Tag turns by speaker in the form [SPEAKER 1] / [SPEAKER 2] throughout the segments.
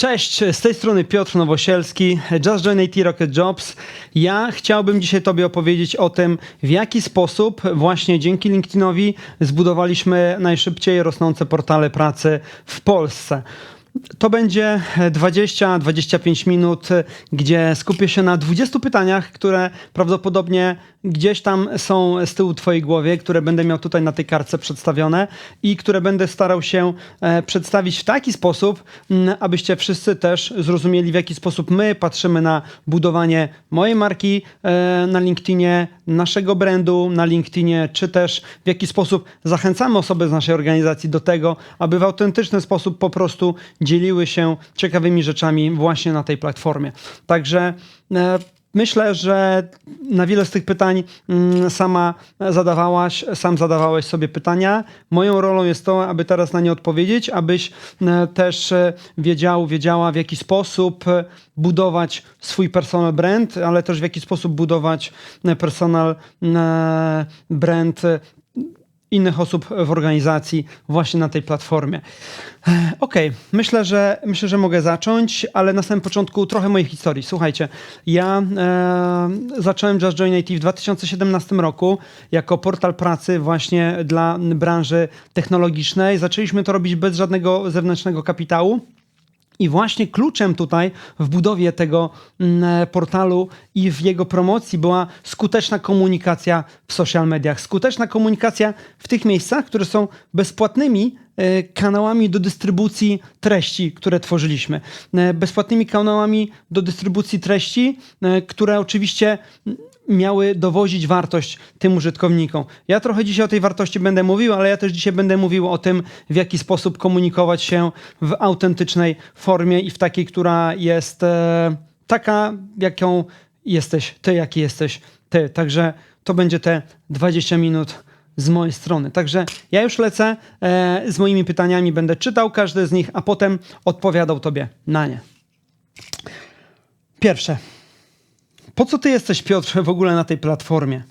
[SPEAKER 1] Cześć, z tej strony Piotr Nowosielski, Just Join IT Rocket Jobs. Ja chciałbym dzisiaj Tobie opowiedzieć o tym, w jaki sposób właśnie dzięki LinkedInowi zbudowaliśmy najszybciej rosnące portale pracy w Polsce. To będzie 20-25 minut, gdzie skupię się na 20 pytaniach, które prawdopodobnie gdzieś tam są z tyłu Twojej głowie, które będę miał tutaj na tej kartce przedstawione i które będę starał się e, przedstawić w taki sposób, abyście wszyscy też zrozumieli, w jaki sposób my patrzymy na budowanie mojej marki e, na LinkedInie, naszego brandu na LinkedInie, czy też w jaki sposób zachęcamy osoby z naszej organizacji do tego, aby w autentyczny sposób po prostu dzieliły się ciekawymi rzeczami właśnie na tej platformie. Także e, Myślę, że na wiele z tych pytań mm, sama zadawałaś, sam zadawałeś sobie pytania. Moją rolą jest to, aby teraz na nie odpowiedzieć, abyś e, też e, wiedział, wiedziała w jaki sposób budować swój personal brand, ale też w jaki sposób budować personal brand innych osób w organizacji właśnie na tej platformie. Okej, myślę, że myślę, że mogę zacząć, ale na samym początku trochę mojej historii. Słuchajcie, ja e, zacząłem Just Join IT w 2017 roku jako portal pracy właśnie dla branży technologicznej. Zaczęliśmy to robić bez żadnego zewnętrznego kapitału. I właśnie kluczem tutaj w budowie tego mm, portalu i w jego promocji była skuteczna komunikacja w social mediach. Skuteczna komunikacja w tych miejscach, które są bezpłatnymi e, kanałami do dystrybucji treści, które tworzyliśmy. E, Bezpłatnymi kanałami do dystrybucji treści, e, które oczywiście miały dowozić wartość tym użytkownikom. Ja trochę dzisiaj o tej wartości będę mówił, ale ja też dzisiaj będę mówił o tym, w jaki sposób komunikować się w autentycznej formie i w takiej, która jest e, taka, jaką jesteś ty, jaki jesteś ty. Także to będzie te 20 minut z mojej strony. Także ja już lecę e, z moimi pytaniami, będę czytał każde z nich, a potem odpowiadał tobie na nie. Pierwsze. Po co ty jesteś, Piotr, w ogóle na tej platformie?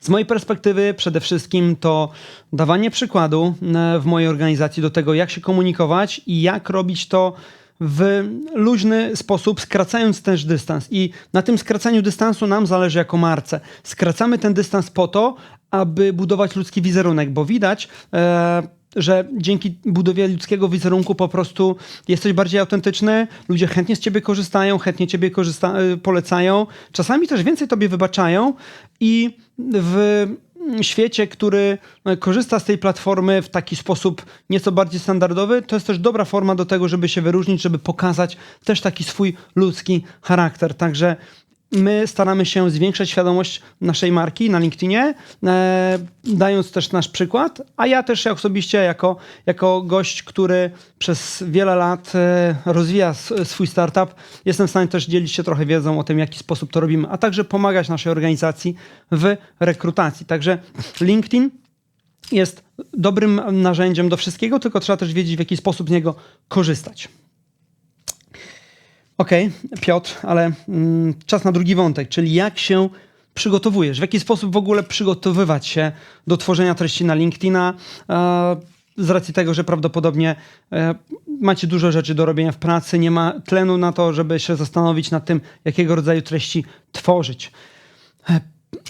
[SPEAKER 1] Z mojej perspektywy przede wszystkim to dawanie przykładu e, w mojej organizacji do tego, jak się komunikować i jak robić to w luźny sposób, skracając też dystans. I na tym skracaniu dystansu nam zależy jako marce. Skracamy ten dystans po to, aby budować ludzki wizerunek, bo widać, e, że dzięki budowie ludzkiego wizerunku po prostu jesteś bardziej autentyczny, ludzie chętnie z ciebie korzystają, chętnie ciebie korzysta- e, polecają, czasami też więcej tobie wybaczają i w świecie, który e, korzysta z tej platformy w taki sposób nieco bardziej standardowy, to jest też dobra forma do tego, żeby się wyróżnić, żeby pokazać też taki swój ludzki charakter. Także my staramy się zwiększać świadomość naszej marki na LinkedInie, e, dając też nasz przykład, a ja też osobiście jako, jako gość, który przez wiele lat e, rozwija swój startup, jestem w stanie też dzielić się trochę wiedzą o tym, w jaki sposób to robimy, a także pomagać naszej organizacji w rekrutacji. Także LinkedIn jest dobrym narzędziem do wszystkiego, tylko trzeba też wiedzieć, w jaki sposób z niego korzystać. Okej, Piotr, ale mm, czas na drugi wątek, czyli jak się przygotowujesz? W jaki sposób w ogóle przygotowywać się do tworzenia treści na LinkedIna? E, z racji tego, że prawdopodobnie e, macie dużo rzeczy do robienia w pracy, nie ma tlenu na to, żeby się zastanowić nad tym, jakiego rodzaju treści tworzyć.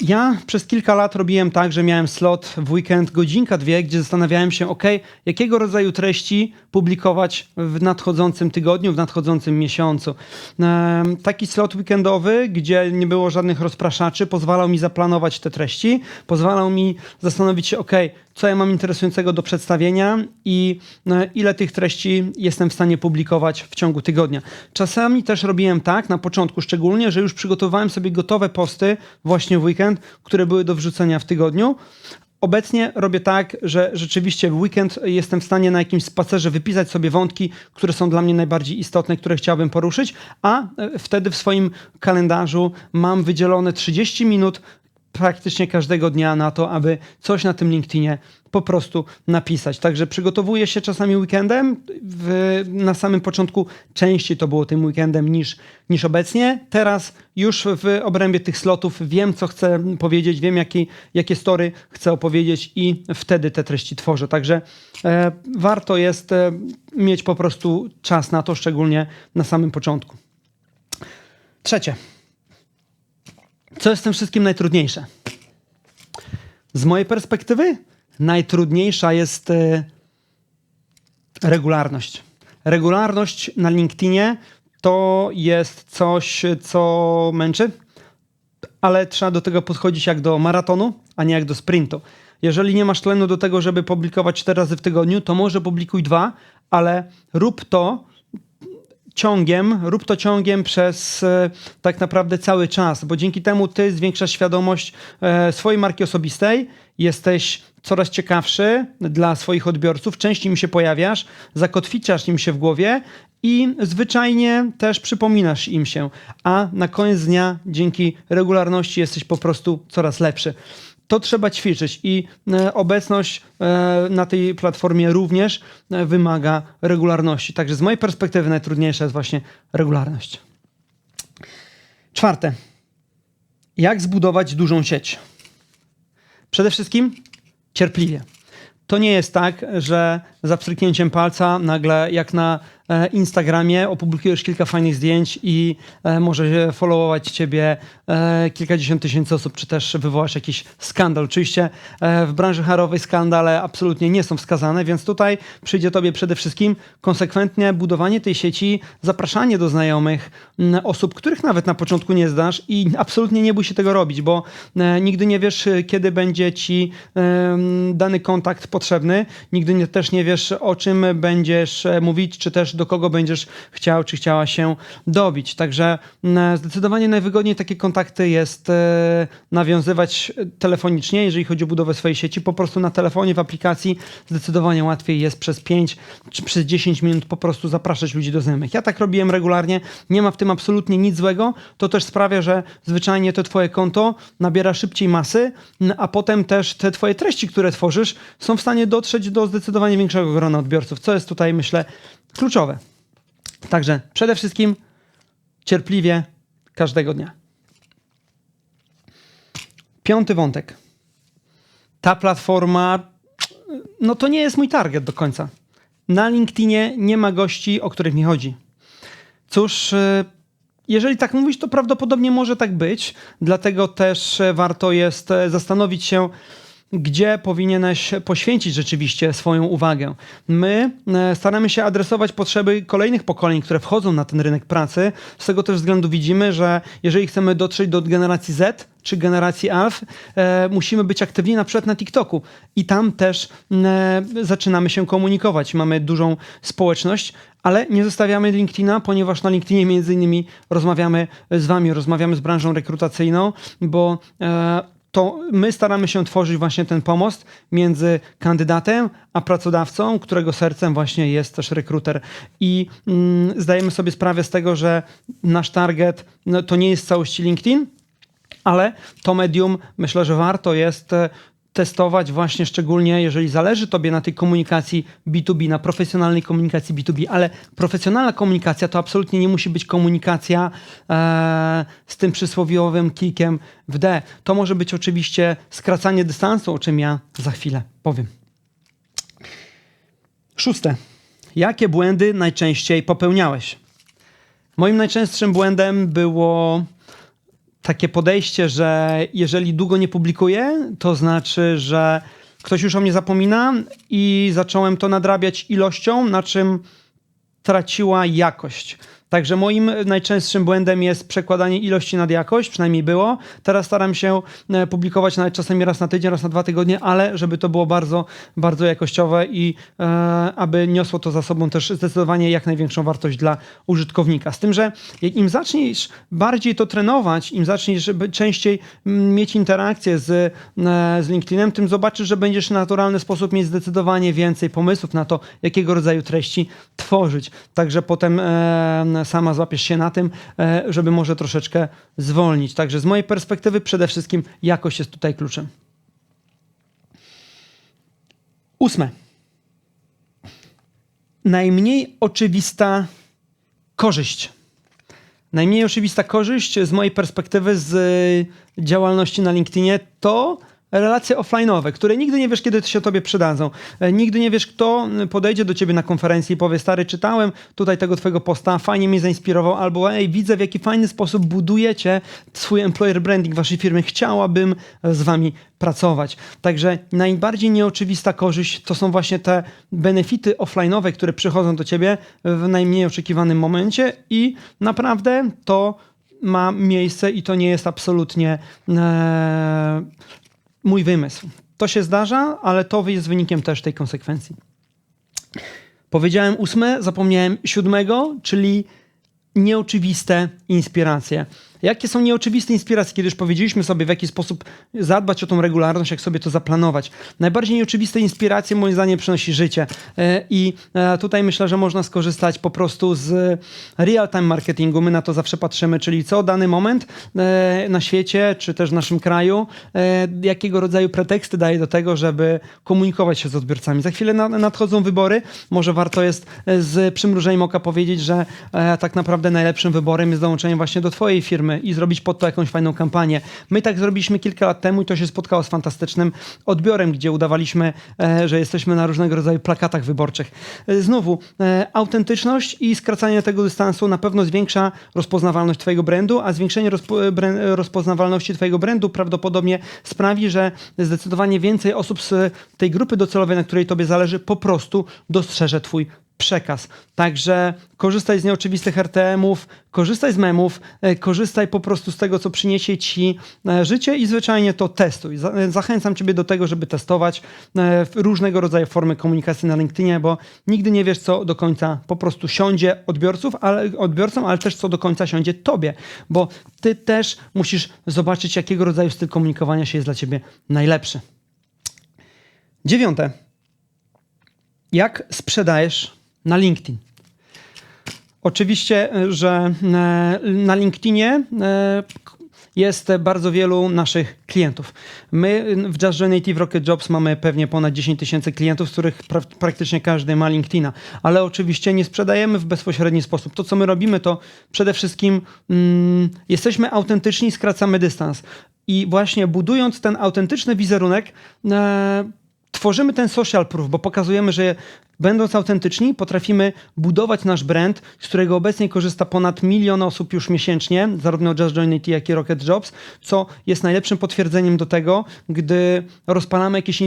[SPEAKER 1] Ja przez kilka lat robiłem tak, że miałem slot w weekend, godzinka, dwie, gdzie zastanawiałem się, ok, jakiego rodzaju treści publikować w nadchodzącym tygodniu, w nadchodzącym miesiącu. Taki slot weekendowy, gdzie nie było żadnych rozpraszaczy, pozwalał mi zaplanować te treści, pozwalał mi zastanowić się, ok, co ja mam interesującego do przedstawienia i e, ile tych treści jestem w stanie publikować w ciągu tygodnia. Czasami też robiłem tak, na początku szczególnie, że już przygotowałem sobie gotowe posty właśnie w weekend, które były do wrzucenia w tygodniu. Obecnie robię tak, że rzeczywiście w weekend jestem w stanie na jakimś spacerze wypisać sobie wątki, które są dla mnie najbardziej istotne, które chciałbym poruszyć, a e, wtedy w swoim kalendarzu mam wydzielone 30 minut praktycznie każdego dnia na to, aby coś na tym LinkedInie po prostu napisać. Także przygotowuję się czasami weekendem. W, na samym początku częściej to było tym weekendem niż, niż obecnie. Teraz już w obrębie tych slotów wiem, co chcę powiedzieć, wiem, jakie, jakie story chcę opowiedzieć i wtedy te treści tworzę. Także e, warto jest e, mieć po prostu czas na to, szczególnie na samym początku. Trzecie. Co jest w tym wszystkim najtrudniejsze? Z mojej perspektywy najtrudniejsza jest e, regularność. Regularność na LinkedInie to jest coś, co męczy, ale trzeba do tego podchodzić jak do maratonu, a nie jak do sprintu. Jeżeli nie masz tlenu do tego, żeby publikować cztery razy w tygodniu, to może publikuj dwa, ale rób to ciągiem, rób to ciągiem przez e, tak naprawdę cały czas, bo dzięki temu ty zwiększasz świadomość e, swojej marki osobistej, jesteś coraz ciekawszy dla swoich odbiorców, częściej im się pojawiasz, zakotwiczasz im się w głowie i zwyczajnie też przypominasz im się, a na koniec dnia dzięki regularności jesteś po prostu coraz lepszy to trzeba ćwiczyć i e, obecność e, na tej platformie również e, wymaga regularności. Także z mojej perspektywy najtrudniejsza jest właśnie regularność. Czwarte. Jak zbudować dużą sieć? Przede wszystkim cierpliwie. To nie jest tak, że za pstryknięciem palca nagle jak na Instagramie, opublikujesz kilka fajnych zdjęć i e, może followować ciebie e, kilkadziesiąt tysięcy osób, czy też wywołasz jakiś skandal. Oczywiście w branży harowej skandale absolutnie nie są wskazane, więc tutaj przyjdzie tobie przede wszystkim konsekwentnie budowanie tej sieci, zapraszanie do znajomych osób, których nawet na początku nie znasz i absolutnie nie bój się tego robić, bo nigdy nie wiesz, kiedy będzie ci dany kontakt potrzebny, nigdy też nie wiesz, o czym będziesz mówić, czy też do kogo będziesz chciał czy chciała się dobić. Także mm, zdecydowanie najwygodniej takie kontakty jest e, nawiązywać telefonicznie, jeżeli chodzi o budowę swojej sieci. Po prostu na telefonie, w aplikacji zdecydowanie łatwiej jest przez 5 czy przez 10 minut po prostu zapraszać ludzi do znajomych. Ja tak robiłem regularnie, nie ma w tym absolutnie nic złego. To też sprawia, że zwyczajnie to twoje konto nabiera szybciej masy, a potem też te twoje treści, które tworzysz, są w stanie dotrzeć do zdecydowanie większego grona odbiorców, co jest tutaj, myślę, kluczowe. Także przede wszystkim cierpliwie każdego dnia. Piąty wątek. Ta platforma, no to nie jest mój target do końca. Na LinkedInie nie ma gości, o których mi chodzi. Cóż, y, jeżeli tak mówisz, to prawdopodobnie może tak być, dlatego też warto jest e, zastanowić się, gdzie powinieneś poświęcić rzeczywiście swoją uwagę. My e, staramy się adresować potrzeby kolejnych pokoleń, które wchodzą na ten rynek pracy. Z tego też względu widzimy, że jeżeli chcemy dotrzeć do generacji Z czy generacji Alf, e, musimy być aktywni na przykład na TikToku i tam też e, zaczynamy się komunikować. Mamy dużą społeczność, ale nie zostawiamy LinkedIna, ponieważ na LinkedInie między innymi rozmawiamy z wami, rozmawiamy z branżą rekrutacyjną, bo e, to my staramy się tworzyć właśnie ten pomost między kandydatem a pracodawcą, którego sercem właśnie jest też rekruter. I mm, zdajemy sobie sprawę z tego, że nasz target no, to nie jest całości LinkedIn, ale to medium myślę, że warto jest e, testować właśnie szczególnie, jeżeli zależy Tobie na tej komunikacji B2B, na profesjonalnej komunikacji B2B, ale profesjonalna komunikacja to absolutnie nie musi być komunikacja e, z tym przysłowiowym klikiem w D. To może być oczywiście skracanie dystansu, o czym ja za chwilę powiem. Szóste. Jakie błędy najczęściej popełniałeś? Moim najczęstszym błędem było takie podejście, że jeżeli długo nie publikuję, to znaczy, że ktoś już o mnie zapomina i zacząłem to nadrabiać ilością, na czym traciła jakość. Także moim najczęstszym błędem jest przekładanie ilości nad jakość, przynajmniej było. Teraz staram się e, publikować nawet czasami raz na tydzień, raz na dwa tygodnie, ale żeby to było bardzo, bardzo jakościowe i e, aby niosło to za sobą też zdecydowanie jak największą wartość dla użytkownika. Z tym, że im zaczniesz bardziej to trenować, im zaczniesz częściej mieć interakcję z, e, z LinkedInem, tym zobaczysz, że będziesz w naturalny sposób mieć zdecydowanie więcej pomysłów na to, jakiego rodzaju treści tworzyć. Także potem e, sama złapiesz się na tym, e, żeby może troszeczkę zwolnić. Także z mojej perspektywy przede wszystkim jakość jest tutaj kluczem. Ósme. Najmniej oczywista korzyść. Najmniej oczywista korzyść z mojej perspektywy z y, działalności na LinkedInie to relacje offline'owe, które nigdy nie wiesz, kiedy się tobie przydadzą. E, Nigdy nie wiesz, kto podejdzie do ciebie na konferencji i powie, stary, czytałem tutaj tego twojego posta, fajnie mnie zainspirował, albo ej, widzę, w jaki fajny sposób budujecie swój employer branding waszej firmy, chciałabym z wami pracować. Także najbardziej nieoczywista korzyść to są właśnie te benefity offline'owe, które przychodzą do ciebie w najmniej oczekiwanym momencie i naprawdę to ma miejsce i to nie jest absolutnie e, mój wymysł. To się zdarza, ale to jest wynikiem też tej konsekwencji. Powiedziałem ósme, zapomniałem siódmego, czyli nieoczywiste inspiracje. Jakie są nieoczywiste inspiracje, kiedy już powiedzieliśmy sobie, w jaki sposób zadbać o tą regularność, jak sobie to zaplanować. Najbardziej nieoczywiste inspiracje, moim zdaniem, przynosi życie. E, I e, tutaj myślę, że można skorzystać po prostu z real-time marketingu. My na to zawsze patrzymy, czyli co dany moment e, na świecie, czy też w naszym kraju, jakiego rodzaju preteksty daje do tego, żeby komunikować się z odbiorcami. Za chwilę nadchodzą wybory. Może warto jest z przymrużeniem oka powiedzieć, że tak naprawdę najlepszym wyborem jest dołączenie właśnie do Twojej firmy i zrobić pod to jakąś fajną kampanię. My tak zrobiliśmy kilka lat temu i to się spotkało z fantastycznym odbiorem, gdzie udawaliśmy, e, że jesteśmy na różnego rodzaju plakatach wyborczych. E, znowu, e, autentyczność i skracanie tego dystansu na pewno zwiększa rozpoznawalność Twojego brandu, a zwiększenie rozpo, rozpoznawalności Twojego brandu prawdopodobnie sprawi, że zdecydowanie więcej osób z tej grupy docelowej, na której Tobie zależy, po prostu dostrzeże Twój przekaz. Także korzystaj z nieoczywistych RTM-ów, korzystaj z memów, e, korzystaj po prostu z tego, co przyniesie ci e, życie i zwyczajnie to testuj. E, zachęcam Ciebie do tego, żeby testować różnego rodzaju formy komunikacji na LinkedInie, bo nigdy nie wiesz, co do końca po prostu siądzie odbiorców, ale, odbiorcom, ale też co do końca siądzie Tobie, bo Ty też musisz zobaczyć, jakiego rodzaju styl komunikowania się jest dla Ciebie najlepszy. Dziewiąte. Jak sprzedajesz na LinkedIn. Oczywiście, że e, na LinkedInie e, jest bardzo wielu naszych klientów. My w Just Native Rocket Jobs mamy pewnie ponad 10 tysięcy klientów, z których pra praktycznie każdy ma LinkedIna, ale oczywiście nie sprzedajemy w bezpośredni sposób. To, co my robimy, to przede wszystkim mm, jesteśmy autentyczni, skracamy dystans. I właśnie budując ten autentyczny wizerunek, e, tworzymy ten social proof, bo pokazujemy, że będąc autentyczni, potrafimy budować nasz brand, z którego obecnie korzysta ponad milion osób już miesięcznie, zarówno Just Join IT, jak i Rocket Jobs, co jest najlepszym potwierdzeniem do tego, gdy rozpalamy jakieś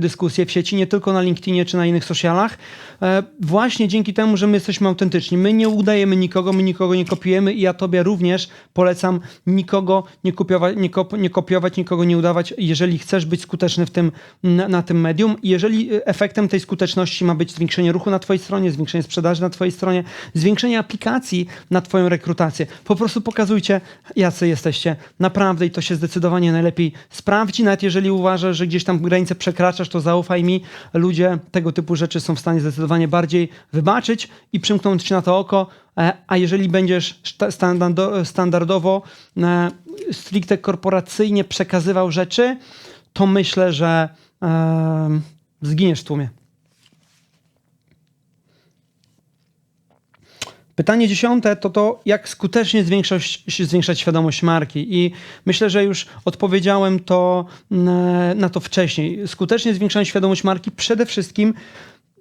[SPEAKER 1] dyskusje w sieci, nie tylko na LinkedInie czy na innych socialach, e, właśnie dzięki temu, że my jesteśmy autentyczni. My nie udajemy nikogo, my nikogo nie kopiujemy i ja tobie również polecam nikogo nie kopiować, nie, kop, nie kopiować nikogo nie udawać, jeżeli chcesz być skuteczny w tym, na, na tym medium. Jeżeli efektem tej skuteczności ma być zwiększenie ruchu na Twojej stronie, zwiększenie sprzedaży na Twojej stronie, zwiększenie aplikacji na Twoją rekrutację. Po prostu pokazujcie, jacy jesteście naprawdę i to się zdecydowanie najlepiej sprawdzi. Nawet jeżeli uważasz, że gdzieś tam granicę przekraczasz, to zaufaj mi. Ludzie tego typu rzeczy są w stanie zdecydowanie bardziej wybaczyć i przymknąć na to oko. E, a jeżeli będziesz standardowo, e, stricte korporacyjnie przekazywał rzeczy, to myślę, że e, zginiesz w tłumie. Pytanie dziesiąte to to, jak skutecznie zwiększać, zwiększać świadomość marki. I myślę, że już odpowiedziałem to mm, na to wcześniej. Skutecznie zwiększać świadomość marki przede wszystkim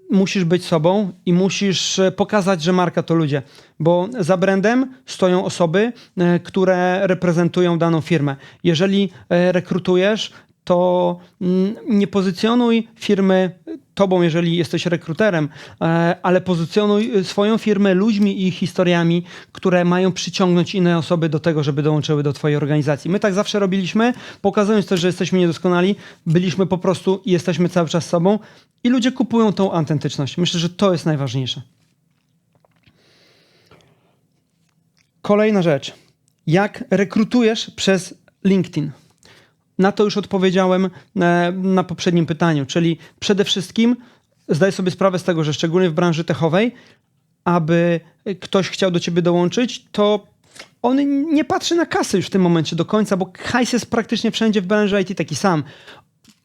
[SPEAKER 1] musisz być sobą i musisz pokazać, że marka to ludzie, bo za brandem stoją osoby, e, które reprezentują daną firmę. Jeżeli e, rekrutujesz, to mm, nie pozycjonuj firmy tobą, jeżeli jesteś rekruterem, e, ale pozycjonuj swoją firmę ludźmi i historiami, które mają przyciągnąć inne osoby do tego, żeby dołączyły do twojej organizacji. My tak zawsze robiliśmy, pokazując też, że jesteśmy niedoskonali, byliśmy po prostu i jesteśmy cały czas sobą i ludzie kupują tą autentyczność. Myślę, że to jest najważniejsze. Kolejna rzecz. Jak rekrutujesz przez LinkedIn? Na to już odpowiedziałem e, na poprzednim pytaniu, czyli przede wszystkim zdaj sobie sprawę z tego, że szczególnie w branży techowej aby ktoś chciał do ciebie dołączyć, to on nie patrzy na kasę już w tym momencie do końca, bo hajs jest praktycznie wszędzie w branży IT taki sam.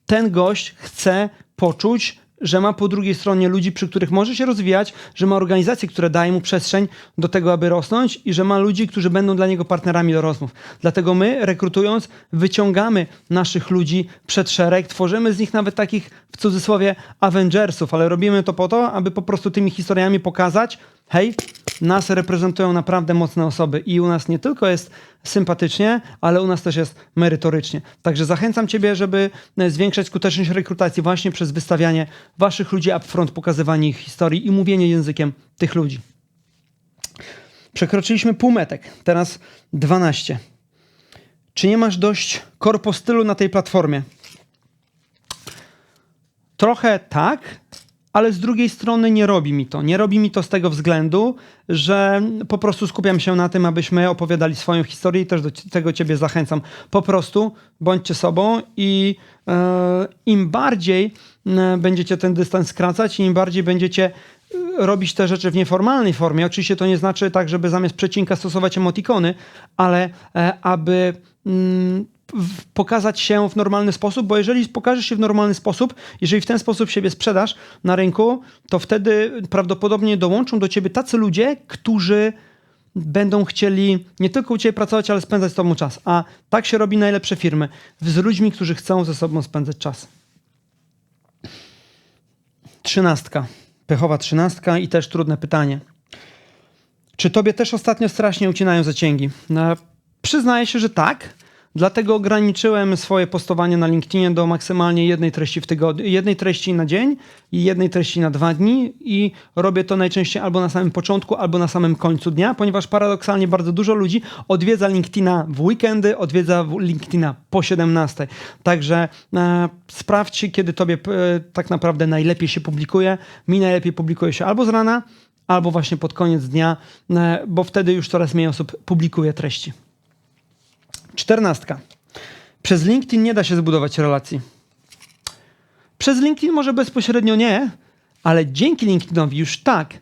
[SPEAKER 1] Ten gość chce poczuć, że ma po drugiej stronie ludzi, przy których może się rozwijać, że ma organizacje, które dają mu przestrzeń do tego, aby rosnąć i że ma ludzi, którzy będą dla niego partnerami do rozmów. Dlatego my, rekrutując, wyciągamy naszych ludzi przed szereg, tworzymy z nich nawet takich, w cudzysłowie, Avengersów, ale robimy to po to, aby po prostu tymi historiami pokazać, hej, nas reprezentują naprawdę mocne osoby i u nas nie tylko jest sympatycznie, ale u nas też jest merytorycznie. Także zachęcam Ciebie, żeby e, zwiększać skuteczność rekrutacji właśnie przez wystawianie Waszych ludzi upfront, pokazywanie ich historii i mówienie językiem tych ludzi. Przekroczyliśmy półmetek, teraz 12. Czy nie masz dość korpostylu na tej platformie? Trochę tak, ale z drugiej strony nie robi mi to. Nie robi mi to z tego względu, że po prostu skupiam się na tym, abyśmy opowiadali swoją historię i też do tego Ciebie zachęcam. Po prostu bądźcie sobą i e, im bardziej będziecie ten dystans skracać, im bardziej będziecie e, robić te rzeczy w nieformalnej formie. Oczywiście to nie znaczy tak, żeby zamiast przecinka stosować emotikony, ale e, aby mm, pokazać się w normalny sposób, bo jeżeli pokażesz się w normalny sposób, jeżeli w ten sposób siebie sprzedasz na rynku, to wtedy prawdopodobnie dołączą do ciebie tacy ludzie, którzy będą chcieli nie tylko u ciebie pracować, ale spędzać z tobą czas. A tak się robi najlepsze firmy. Z ludźmi, którzy chcą ze sobą spędzać czas. Trzynastka. Pechowa trzynastka i też trudne pytanie. Czy tobie też ostatnio strasznie ucinają zacięgi? No, przyznaję się, że tak. Dlatego ograniczyłem swoje postowanie na LinkedInie do maksymalnie jednej treści w tygodniu, jednej treści na dzień i jednej treści na dwa dni i robię to najczęściej albo na samym początku, albo na samym końcu dnia, ponieważ paradoksalnie bardzo dużo ludzi odwiedza LinkedIna w weekendy, odwiedza LinkedIna po 17. Także e, sprawdź, kiedy tobie e, tak naprawdę najlepiej się publikuje. Mi najlepiej publikuje się albo z rana, albo właśnie pod koniec dnia, e, bo wtedy już coraz mniej osób publikuje treści. Czternastka. Przez LinkedIn nie da się zbudować relacji. Przez LinkedIn może bezpośrednio nie, ale dzięki LinkedInowi już tak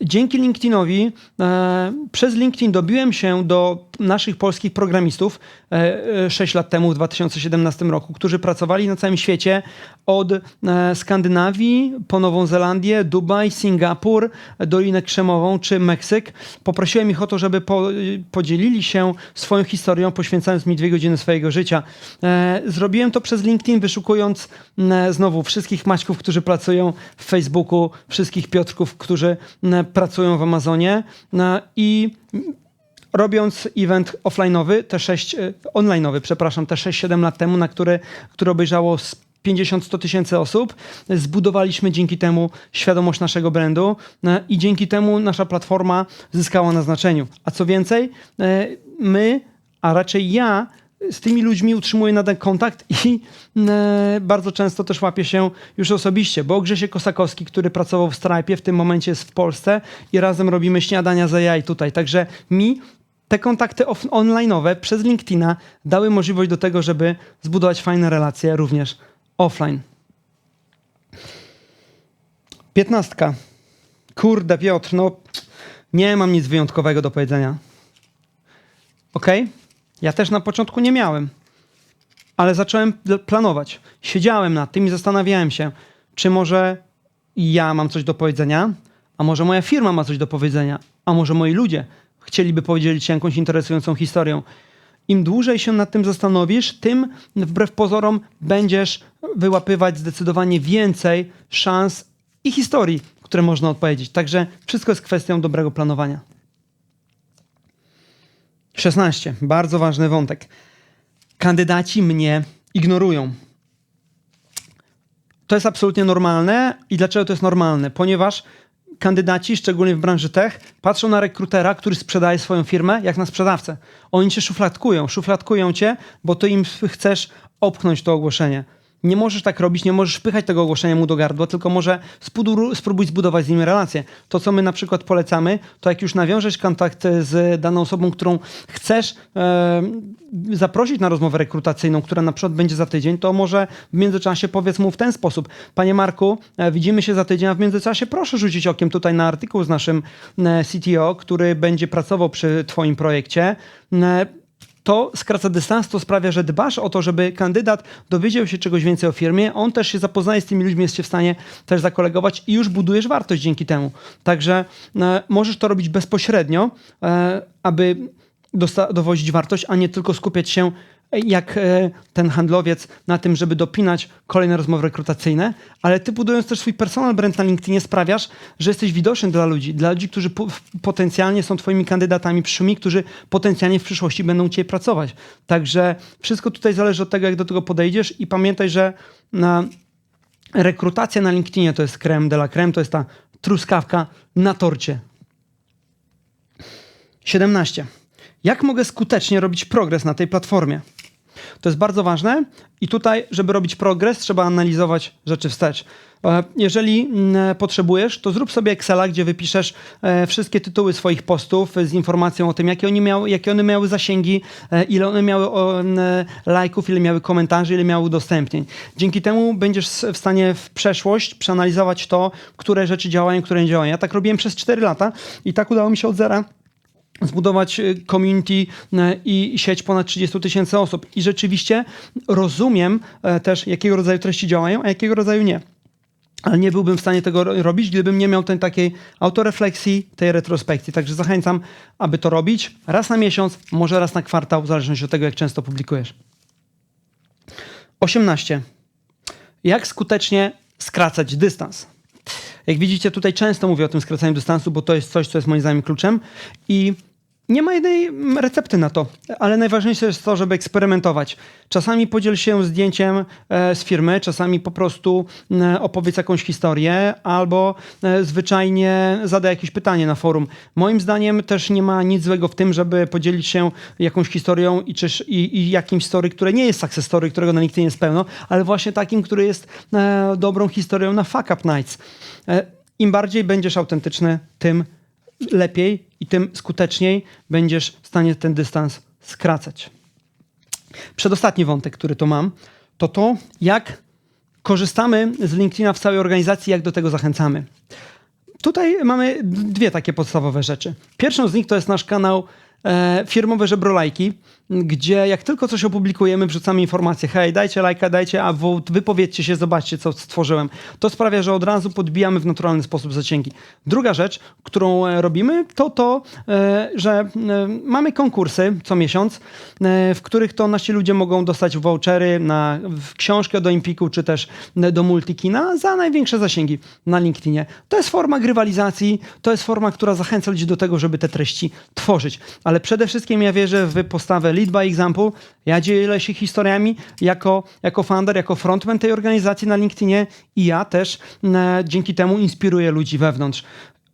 [SPEAKER 1] dzięki LinkedInowi e, przez LinkedIn dobiłem się do naszych polskich programistów e, 6 e, lat temu, w 2017 roku, którzy pracowali na całym świecie od e, Skandynawii po Nową Zelandię, Dubaj, Singapur, Dolinę Krzemową czy Meksyk. Poprosiłem ich o to, żeby po, podzielili się swoją historią, poświęcając mi dwie godziny swojego życia. E, zrobiłem to przez LinkedIn, wyszukując e, znowu wszystkich Maćków, którzy pracują w Facebooku, wszystkich Piotrków, którzy pracują w Amazonie i robiąc event offline'owy, te 6, e, online'owy, przepraszam, te 6-7 lat temu, na który, który obejrzało 50-100 tysięcy osób, zbudowaliśmy dzięki temu świadomość naszego brandu no i dzięki temu nasza platforma zyskała na znaczeniu. A co więcej, e, my, a raczej ja, z tymi ludźmi utrzymuję nadal kontakt i e, bardzo często też łapię się już osobiście, bo Grzesie Kosakowski, który pracował w Stripe, w tym momencie jest w Polsce i razem robimy śniadania za jaj tutaj. Także mi te kontakty online'owe przez LinkedIna dały możliwość do tego, żeby zbudować fajne relacje również offline. Piętnastka. Kurde, Piotr, no nie mam nic wyjątkowego do powiedzenia. Okay? Ja też na początku nie miałem, ale zacząłem planować. Siedziałem nad tym i zastanawiałem się, czy może ja mam coś do powiedzenia, a może moja firma ma coś do powiedzenia, a może moi ludzie chcieliby podzielić się jakąś interesującą historią. Im dłużej się nad tym zastanowisz, tym wbrew pozorom będziesz wyłapywać zdecydowanie więcej szans i historii, które można odpowiedzieć. Także wszystko jest kwestią dobrego planowania. 16. Bardzo ważny wątek. Kandydaci mnie ignorują. To jest absolutnie normalne. I dlaczego to jest normalne? Ponieważ kandydaci, szczególnie w branży tech, patrzą na rekrutera, który sprzedaje swoją firmę, jak na sprzedawcę. Oni cię szufladkują, szufladkują cię, bo ty im chcesz opchnąć to ogłoszenie. Nie możesz tak robić, nie możesz wpychać tego ogłoszenia mu do gardła, tylko może spróbuj, spróbuj zbudować z nim relację. To, co my na przykład polecamy, to jak już nawiążesz kontakt z daną osobą, którą chcesz e, zaprosić na rozmowę rekrutacyjną, która na przykład będzie za tydzień, to może w międzyczasie powiedz mu w ten sposób. Panie Marku, e, widzimy się za tydzień, a w międzyczasie proszę rzucić okiem tutaj na artykuł z naszym e, CTO, który będzie pracował przy twoim projekcie. E, to skraca dystans, to sprawia, że dbasz o to, żeby kandydat dowiedział się czegoś więcej o firmie, on też się zapoznaje z tymi ludźmi, jest się w stanie też zakolegować i już budujesz wartość dzięki temu. Także e, możesz to robić bezpośrednio, e, aby dowozić wartość, a nie tylko skupiać się jak e, ten handlowiec na tym, żeby dopinać kolejne rozmowy rekrutacyjne, ale ty budując też swój personal brand na LinkedInie sprawiasz, że jesteś widoczny dla ludzi, dla ludzi, którzy po- potencjalnie są twoimi kandydatami przyszłymi, którzy potencjalnie w przyszłości będą u ciebie pracować. Także wszystko tutaj zależy od tego, jak do tego podejdziesz i pamiętaj, że na rekrutacja na LinkedInie to jest creme de la creme, to jest ta truskawka na torcie. 17. Jak mogę skutecznie robić progres na tej platformie? To jest bardzo ważne i tutaj, żeby robić progres, trzeba analizować rzeczy wstecz. E, Jeżeli mm, potrzebujesz, to zrób sobie Excela, gdzie wypiszesz e, wszystkie tytuły swoich postów z informacją o tym, jakie, oni miały, jakie one miały zasięgi, e, ile one miały lajków, ile miały komentarzy, ile miały udostępnień. Dzięki temu będziesz w stanie w przeszłość przeanalizować to, które rzeczy działają, które nie działają. Ja tak robiłem przez 4 lata i tak udało mi się od zera zbudować y, community y, i sieć ponad 30 tysięcy osób. I rzeczywiście rozumiem e, też, jakiego rodzaju treści działają, a jakiego rodzaju nie. Ale nie byłbym w stanie tego ro- robić, gdybym nie miał tej takiej autorefleksji, tej retrospekcji. Także zachęcam, aby to robić raz na miesiąc, może raz na kwartał, w zależności od tego, jak często publikujesz. 18. Jak skutecznie skracać dystans? Jak widzicie, tutaj często mówię o tym skracaniu dystansu, bo to jest coś, co jest moim zdaniem kluczem. I nie ma jednej mm, recepty na to, ale najważniejsze jest to, żeby eksperymentować. Czasami podziel się zdjęciem e, z firmy, czasami po prostu e, opowiedz jakąś historię, albo e, zwyczajnie zadaj jakieś pytanie na forum. Moim zdaniem też nie ma nic złego w tym, żeby podzielić się jakąś historią i, czyż, i, i jakimś story, które nie jest success story, którego na LinkedIn jest pełno, ale właśnie takim, który jest dobrą historią na fuck up nights. Im bardziej będziesz autentyczny, tym lepiej i tym skuteczniej będziesz w stanie ten dystans skracać. Przedostatni wątek, który tu mam, to to, jak korzystamy z LinkedIna w całej organizacji, jak do tego zachęcamy. Tutaj mamy dwie takie podstawowe rzeczy. Pierwszą z nich to jest nasz kanał e, firmowe żebrolajki, gdzie jak tylko coś opublikujemy, wrzucamy informację, hej, dajcie lajka, dajcie, a wypowiedzcie się, zobaczcie, co stworzyłem. To sprawia, że od razu podbijamy w naturalny sposób zasięgi. Druga rzecz, którą e, robimy, to to, e, że mamy konkursy co miesiąc, w których to nasi ludzie mogą dostać vouchery na książkę do Empiku, czy też do Multikina za największe zasięgi na LinkedInie. To jest forma grywalizacji, to jest forma, która zachęca ludzi do tego, żeby te treści tworzyć. Ale przede wszystkim ja wierzę w postawę lead by example. Ja dzielę się historiami jako, jako founder, jako frontman tej organizacji na LinkedInie i ja też e, dzięki temu inspiruję ludzi wewnątrz.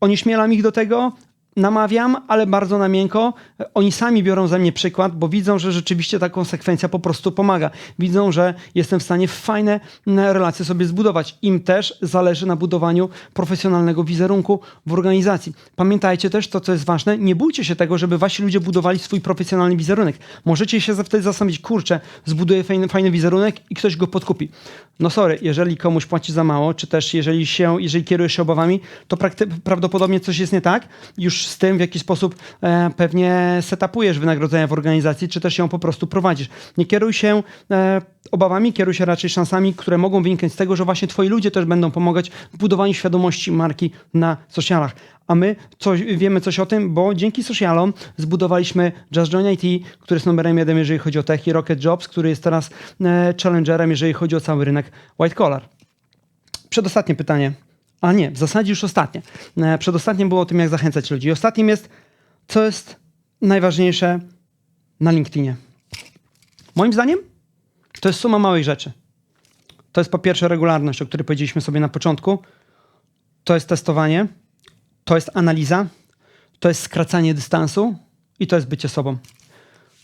[SPEAKER 1] Onieśmielam ich do tego, namawiam, ale bardzo na miękko. Oni sami biorą ze mnie przykład, bo widzą, że rzeczywiście ta konsekwencja po prostu pomaga. Widzą, że jestem w stanie fajne mm, relacje sobie zbudować. Im też zależy na budowaniu profesjonalnego wizerunku w organizacji. Pamiętajcie też to, co jest ważne, nie bójcie się tego, żeby wasi ludzie budowali swój profesjonalny wizerunek. Możecie się wtedy zastanowić, kurczę, zbuduję fajny, fajny wizerunek i ktoś go podkupi. No sorry, jeżeli komuś płaci za mało, czy też jeżeli się, jeżeli kierujesz się obawami, to prawdopodobnie coś jest nie tak. Już z tym, w jaki sposób e, pewnie setupujesz wynagrodzenia w organizacji, czy też ją po prostu prowadzisz. Nie kieruj się e, obawami, kieruj się raczej szansami, które mogą wynikać z tego, że właśnie twoi ludzie też będą pomagać w budowaniu świadomości marki na socialach. A my coś, wiemy coś o tym, bo dzięki socialom zbudowaliśmy Just Join IT, który jest numerem jeden, jeżeli chodzi o tech i Rocket Jobs, który jest teraz e, challengerem, jeżeli chodzi o cały rynek white collar. Przedostatnie pytanie. A nie, w zasadzie już ostatnie. E, Przedostatnie było o tym, jak zachęcać ludzi. Ostatnim jest, co jest najważniejsze na LinkedInie. Moim zdaniem to jest suma małych rzeczy. To jest po pierwsze regularność, o której powiedzieliśmy sobie na początku. To jest testowanie, to jest analiza, to jest skracanie dystansu i to jest bycie sobą.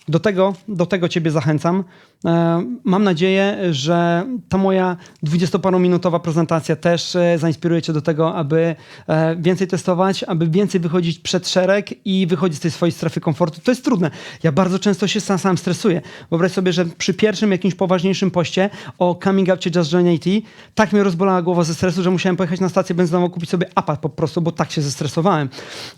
[SPEAKER 1] Do tego, do tego Ciebie zachęcam. E, Mam nadzieję, że ta moja 20-parominutowa prezentacja też e, zainspiruje Cię do tego, aby e, więcej testować, aby więcej wychodzić przed szereg i wychodzić z tej swojej strefy komfortu. To jest trudne. Ja bardzo często się sam, sam stresuję. Wyobraź sobie, że przy pierwszym jakimś poważniejszym poście o coming outie Just Join IT tak mnie rozbolała głowa ze stresu, że musiałem pojechać na stację benzynową kupić sobie apart po prostu, bo tak się zestresowałem.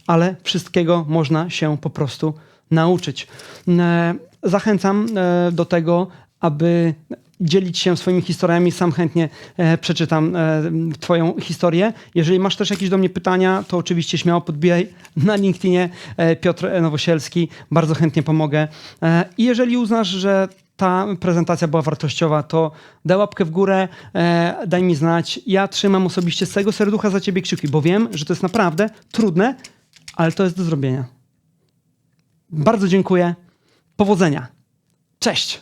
[SPEAKER 1] Ale wszystkiego można się po prostu nauczyć. E, Zachęcam e, do tego, aby dzielić się swoimi historiami. Sam chętnie e, przeczytam Twoją historię. Jeżeli masz też jakieś do mnie pytania, to oczywiście śmiało podbijaj na LinkedInie Piotr Nowosielski. Bardzo chętnie pomogę. I jeżeli uznasz, że ta prezentacja była wartościowa, to daj łapkę w górę, e, daj mi znać. Ja trzymam osobiście z całego serducha za Ciebie kciuki, bo wiem, że to jest naprawdę trudne, ale to jest do zrobienia. Bardzo dziękuję. Powodzenia. Cześć.